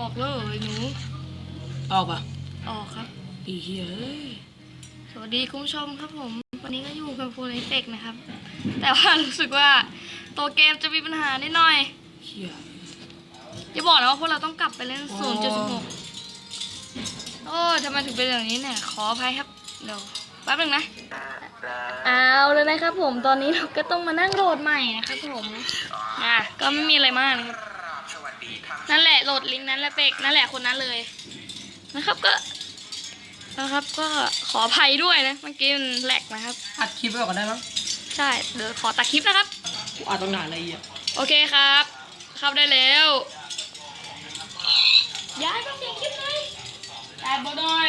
ออกแล้วเหรอไอ้หนูออกปะออกครับ อีเหี้ยเอ้ยสวัสดีคุณผู้ชมครับผม วันนี้ก็อยู่กับฟูลไอเฟกนะครับ แต่ว่ารู้สึกว่าตัวเกมจะมีปัญหานิดหน่อยเหี้ยอย่าบอกนะว่าพวกเราต้องกลับไปเล่นอ๋อ0.16 โอ้ทำไมถึงเป็นอย่างนี้เนี่ยขออภัยครับเดี๋ยวแป๊บหนึงนะ เอาเลยนะครับผมตอนนี้เราก็ต้องมานั่งโหลดใหม่นะครับผมอะก็ไม่มีอะไรมากนะครับ นั่นแหละโหลดลิงก์นั้นแหละเป็กนั่นแหละคนนั้นเลย นะครับก็นะครับก็ขออภัยด้วยนะเมื่อกี้มันแหลกนะครับอัดคลิปไว้ก่อนได้มั้งใช่เดี๋ยวขอตัดคลิปนะครับกูอัดต้องนานอะไรอีกอะโอเคครับ เข้าได้แล้วย้ายมาเสียงคลิปหน่อยย้ายบหน่อย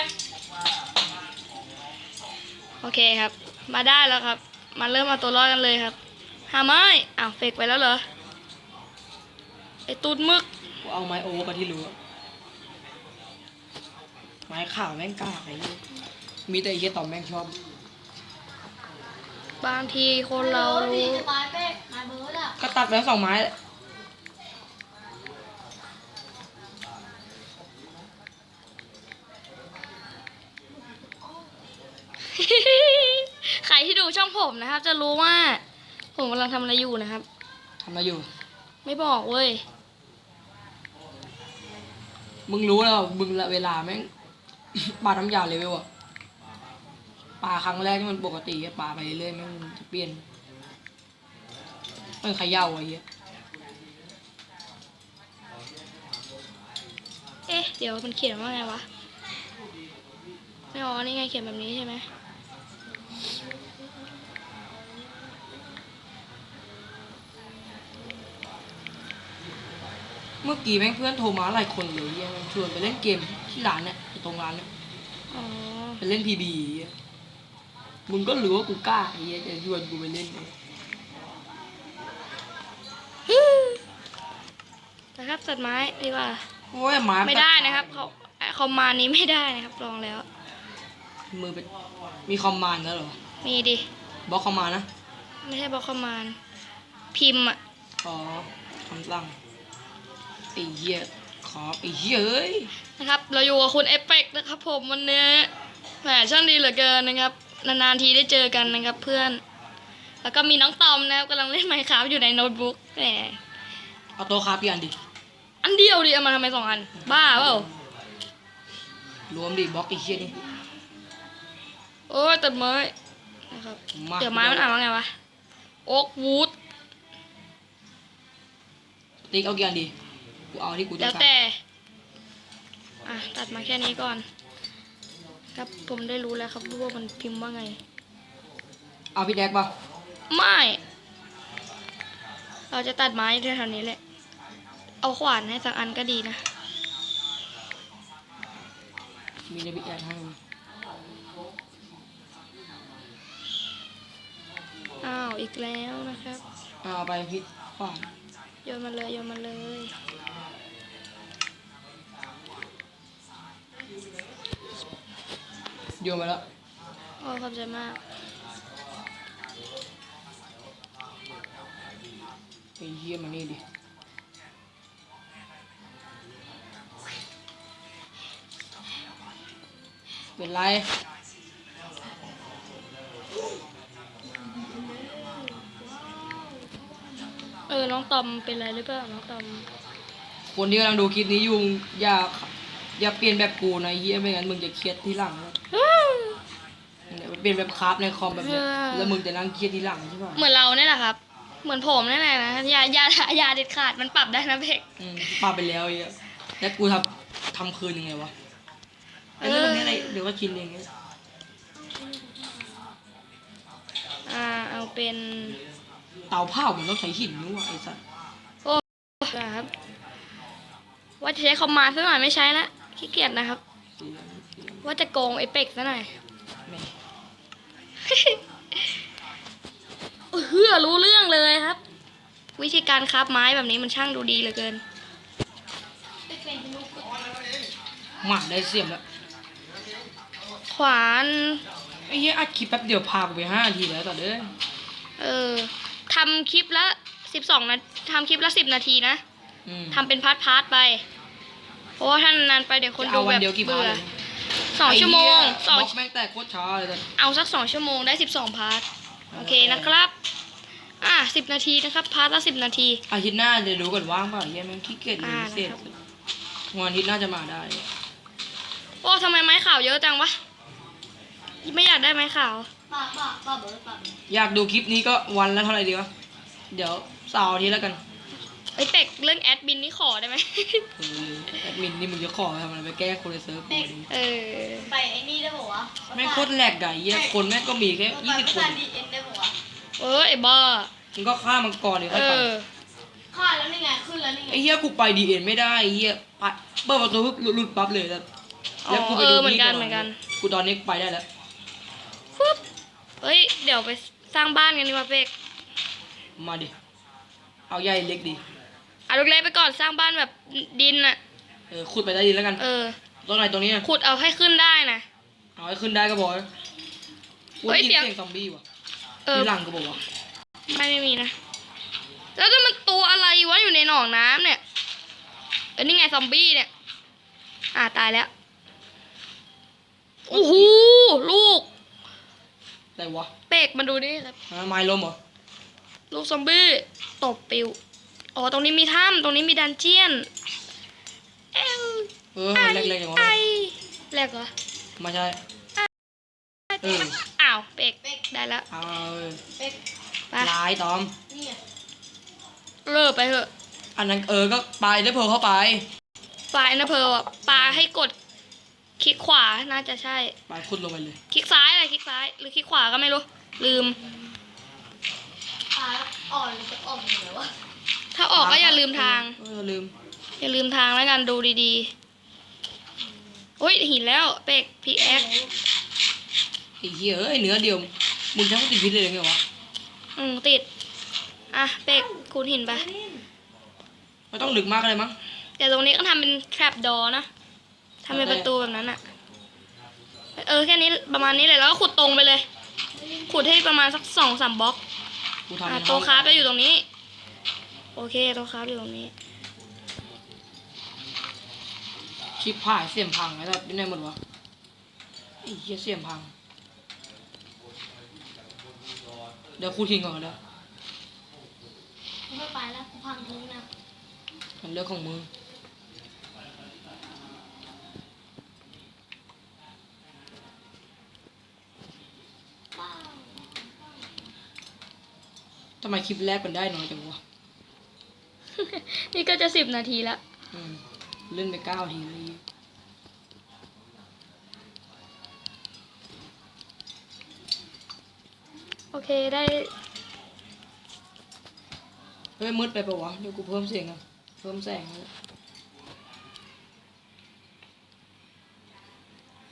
โอเคครับ มาได้แล้วครับ มาเริ่มเอาตัวรอดกันเลยครับหาไม้อ้าวเฟกไปแล้วเหรอไอตูดมึก กูเอาไม้โอ๊กอะที่รู้อะไม้ข่าวแม่งกล้าไอ้เหี้ยมีแต่ไอ้เหี้ยต่อมแม่งชอบบางทีคนเรารู้ก็ตัดไปแล้วสองไม้ ใครที่ดูช่องผมนะครับ จะรู้ว่า ผมกำลังทำอะไรอยู่นะครับ ทำอะไรอยู่ ไม่บอกเว้ย มึงรู้แล้วมึงละเวลาแม่ง ปลาน้ำยาเลเวลอะปลาครั้งแรกที่มันปกติอะปลาไปเรื่อยๆแม่งจะเปลี่ยนมันขย่าไอ้เหี้ยเอ๊ะ เดี๋ยวมันเขียนว่าไงวะ ไม่อ๋อนี่ไงเขียนแบบนี้ใช่ไหม เมื่อกี้แม่งเพื่อนโทรมาหลายคนเลยเหี้ยแม่งชวนไปเล่นเกมที่ร้านเนี่ยไอ้ตรงร้านเนี่ยอ๋อไปเล่นพีบีมึงก็รู้ว่ากูกล้าไอ้เหี้ยจะชวนกูไปเล่นเลยนะครับตัดไม้ดีกว่า โอ้ยหมาไม่ได้นะครับเขาคอมมานด์นี้ไม่ได้นะครับลองแล้ว มือเป็นมีคอมมานด์แล้วเหรอมีดิบล็อกคอมมานด์นะ ไม่ใช่บอกคอมมานด์พิมพ์อะอ๋อคำสั่ง ไอ้เหี้ยขอไอ้เหี้ยเอ้ยนะครับ เราอยู่กับคุณเอฟเฟกนะครับ ผมวันนี้แหมช่างดีเหลือเกินนะครับ นานๆทีได้เจอกันนะครับเพื่อน แล้วก็มีน้องตอมนะครับกำลังเล่นไมค์ครับอยู่ในโน้ตบุ๊กแหมเอาโต๊ะคราฟกี่อันดิอันเดียวดิเอามาทำไมสองอัน บ้าเปล่ารวมดิบล็อกไอ้เหี้ยนี่โอ้ยตัดไม้นะครับมาเดี๋ยวไม้มันอ่านว่าไงวะโอ๊กวูดติ๊กเอากี่อันดิ กูเอาที่กูต้แล้อวงการแต่ อะ ตัดมาแค่นี้ก่อน ครับผมได้รู้แล้วครับว่ามันพิมพ์ว่าไง เอาพี่แดกป่ะไม่ เราจะตัดไม้แถวๆนี้แหละ เอาขวานให้สักอันก็ดีนะ มีในพี่แดกให้มั้ยอ้าว อีกแล้วนะครับ เอาไปพี่ขวานโยนมาเลยโยนมาเลย โยนมาแล้วโอ้ขอบใจมากไอ้เหี้ยมานี่ดิเป็นไรเออ น้องตอมเป็นไรหรือเปล่า น้องตอม คนที่กำลังดูคลิปนี้อยู่อย่า อย่าเปลี่ยนแบบกูนะไอ้เฮียไม่งั้นมึงจะเครียดทีหลังนะเนี่ยมัน เปลี่ยนแบบคราฟในคอมแบบเนี้ยเออแล้วมึงจะนั่งเครียดทีหลังใช่ป่ะเหมือนเราเนี่ยแหละครับ เหมือนผมนี่แหละนะอยาอยาอยาเด็ดขาดมันปรับได้นะเพกอืมปาไปแล้วไอ้เหี้ยแล้วกูทำทำคืนยังไงวะไอ้เรื่องแบบนี้อะไรเดี๋ยวก็ชินเองเนี่ยอ่าเอาเป็นเตาเผามันต้องใช้หินนี่หว่าไอ้สัสนะครับ ว่าจะใช้คอมมานด์ซะหน่อยไม่ใช้ละขี้เกียจนะครับเสียงเสียงว่าจะโกงเอเปกซะหน่อยแม่ เฮื อรู้เรื่องเลยครับ วิธีการคับไม้แบบนี้มันช่างดูดีเหลือเกินหมัดได้เสียมแล้วขวานไอ้เหี้ยอัดคลิปแป๊บเดียวพากูไปห้านาทีแล้วต่อเด้อเออทำคลิปละสิบสองนาทำคลิปละสิบนาทีนะอืมทำเป็นพาร์ทพาร์ทๆไป เพราะว่าถ้านานๆไปเดี๋ยวคนจะดูเอาวัแบนบเดียวกี่พาเบื่ร์ทอเลยสองชั่วโมงสสอองงแม่งแตกโคตรช้าเลยแต่เอาสักสองชั่วโมงได้สิบสองพาร์ท โอเคนะครับ อะสิบนาทีนะครับพาร์ทละสิบนาที อาทิตย์หน้าเดี๋ยวดูก่อนว่างเปล่าเฮียแม่งขี้เกียจเรียนอ่าพิเศษนะครับ วันอาทิตย์หน่าจะมาได้ โอ้ทำไมไม้ขาวเยอะจังวะไม่อยากได้ไม้ขาว ป้าป้าป้าเบิร์ดป้าอยากดูคลิปนี้ก็วันละเท่าไหร่ดีวะ เดี๋ยวเสาร์อาทิตย์แล้วกันไอ้ยเป็กเรื่องแอดมินนี่ขอได้ไหม เออแอดมินนี่มึงจะขอทำอะไรไปแก้คนในเซิร์ฟกูดิเออ ไปไอ้นี่ได้บอกวะแม่งโคตรแหลกไก่เหี้ยคนแม่งก็มีแค่ยี่สิบไปคน ดีเอ็นได้บอกวะเออไอ้บ้า มึงก็ฆ่ามังกรดิเอค่อยไปอค่าแล้วนี่ไงขึ้นแล้วนี่ไงไอ้เหี้ยกูไปดีเอ็นไม่ได้ไอ้เหี้ยไปเปิดประตูปุ๊บหลุดหลุดปั๊บเลยแล้วอ๋อแล้วกูไปเอดูอเหมือนพี่กันก่เหมือนกัน กูตอนนี้ไปได้แล้วฟึบเฮ้ย เดี๋ยวไปสร้างบ้านกันดีกว่าเป็กมาดิเอาใหญ่เล็กดิเอาลูกเล็กไปก่อนสร้างบ้านแบบดินน่ะเออขุดไปได้ดีแล้วกันเออ ตรงไหนตรงนี้อะขุดเอาให้ขึ้นได้นะ เอาให้ขึ้นได้ก็บอกกูเฮ้ได้ยยินเสียงเสียงซอมบี้ว่ะเออมีหลังก็บอกว่า ไม่ไม่มีนะ แล้วก็มันตัวอะไรวะอยู่ในหนองน้ำเนี่ยเออนี่ไงซอมบี้เนี่ย อ่าตายแล้วโอ้โหลูกอะไรวะเป็กมาดูดิครับฮะไม้ล้มเหรอ ลูกซอมบี้ตบปิว อ๋อ ตรงนี้มีถ้ำตรงนี้มีดันเจียนเอ้วเออเล็กๆอย่างวะไอแรกเหรอไม่ใช่เอออ้าวเป็กได้แล้วเอาเออเป็ก ไปลายตอม นี่ไงเลิกไปเถอะอันนั้นเออก็ไปได้เพอเข้าไป ปลายนะเพอปลาให้กด คลิกขวาน่าจะใช่ ไปขุดลงไปเลย คลิกซ้ายอะไรคลิกซ้าย หรือคลิกขวาก็ไม่รู้ ลืมตาอ่อนจะอ่อนเหรอวะถ้าออกก็อย่าลืมทาง เออลืม อย่าลืมทางแล้วกันดูดีๆโอ้ยหินแล้วเป็กพีแอคไอ้เหี้ยเอ้ยเนื้อเดียว มึงช่างติดพิษเลยเหรอไงวะ อืมติด อะเป็กคูณหินไป ไม่ต้องลึกมากเลยมั้ง แต่ตรงนี้ก็ทำเป็น trap door นะทำเป็นประตูแบบนั้นอะเออแค่นี้ประมาณนี้เลยแล้วก็ขุดตรงไปเลย ขุดให้ประมาณสักสองสามบล็อกกูทำอะในโตห้องคราฟจะอยู่ตรงนี้ โอเคโตคราฟอยู่ตรงนี้ชิปผายเสียมพังไอ้แบบนี่ไหนหมดวะไอ้เหี้ยเสียมพัง เดี๋ยวคูทิ้งก่อนก็ได้กูไม่ไปแล้วกูพังทิ้งนะมันเรื่องของมึงป้าทำไมคลิปแรกมันได้น้อยจังวะนี่ก็จะสิบนาทีละอืมเล่นไปเก้าทีเลย โอเคได้ เฮ้ยมืดไปปะวะ เดี๋ยวกูเพิ่มเสียงอะ เพิ่มแสงนะ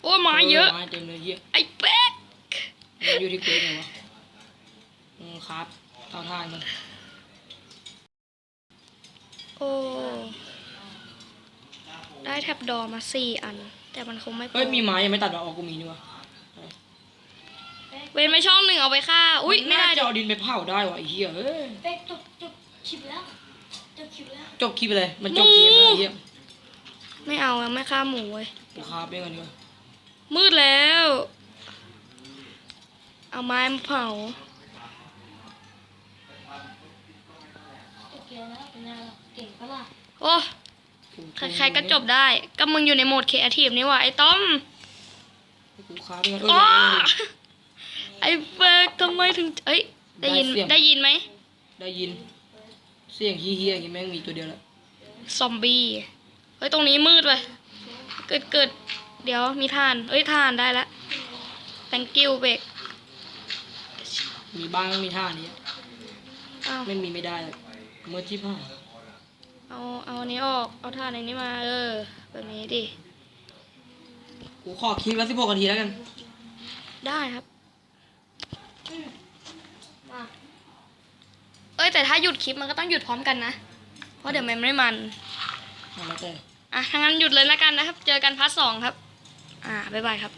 โอ้ยไม้เยอะ ไม้เต็มเลยเหี้ยไอ้เป็กมันอยู่ที่เกรดไงวะอืมครับเตาถ่านมันโอ้ได้แท็บดอมาสี่อัน แต่มันคงไม่พอเฮ้ยมีไม้ยังไม่ตัดเหรอออกกูมีนี่วะ เว้นไว้ช่องหนึ่งเอาไว้ฆ่า อุ้ยไม่ได้น่าดิจะเอาดินไปเผาได้วะไอ้เหี้ยเอ้ยเป็กจบจบคลิปแล้วจบคลิปแล้วจบคลิปไปเลย มันจบเกมแล้วไอ้เหี้ยไม่เอาอะไม่ฆ่าหมูเว้ย กูคาบไปก่อนดีกว่ามืดแล้ว เอาไม้มาเผาโอเคแล้วเป็นไงล่ะเก่งปะล่ะโอ้ใครๆก็จบได้ ก็มึงอยู่ในโหมดครีเอทีฟนี่หว่าไอ้ต้อม กูคาบไปก่อนเออ้ออ ไอ้เบิกทำไมถึงเอ้ยได้ยินได้เสียง ได้ยินไหมได้ยิน เสียงเฮี้ยๆอย่างงี้แม่งมีตัวเดียวแล้วซอมบี้เฮ้ยตรงนี้มืดไปเกิดเกิดเดี๋ยวมีทานเอ้ยทานได้ละ thank you เบกมีบ้างมีท่านี้เอาไม่มีไม่ได้เลยเมื่อที่ผ่านเอาเอาอันนี้ออกเอาทานอันนี้มา เออ แบบนี้ดิ กูขอคลิปละสิบหกนาทีแล้วกัน ได้ครับมา เอ้ยแต่ถ้าหยุดคลิปมันก็ต้องหยุดพร้อมกันนะ เพราะเดี๋ยวมันไม่มันเอาแล้วแต่อะถ้างั้นหยุดเลยแล้วกันนะครับ เจอกันพาร์ทสองครับ อ่าบ๊ายบายครับ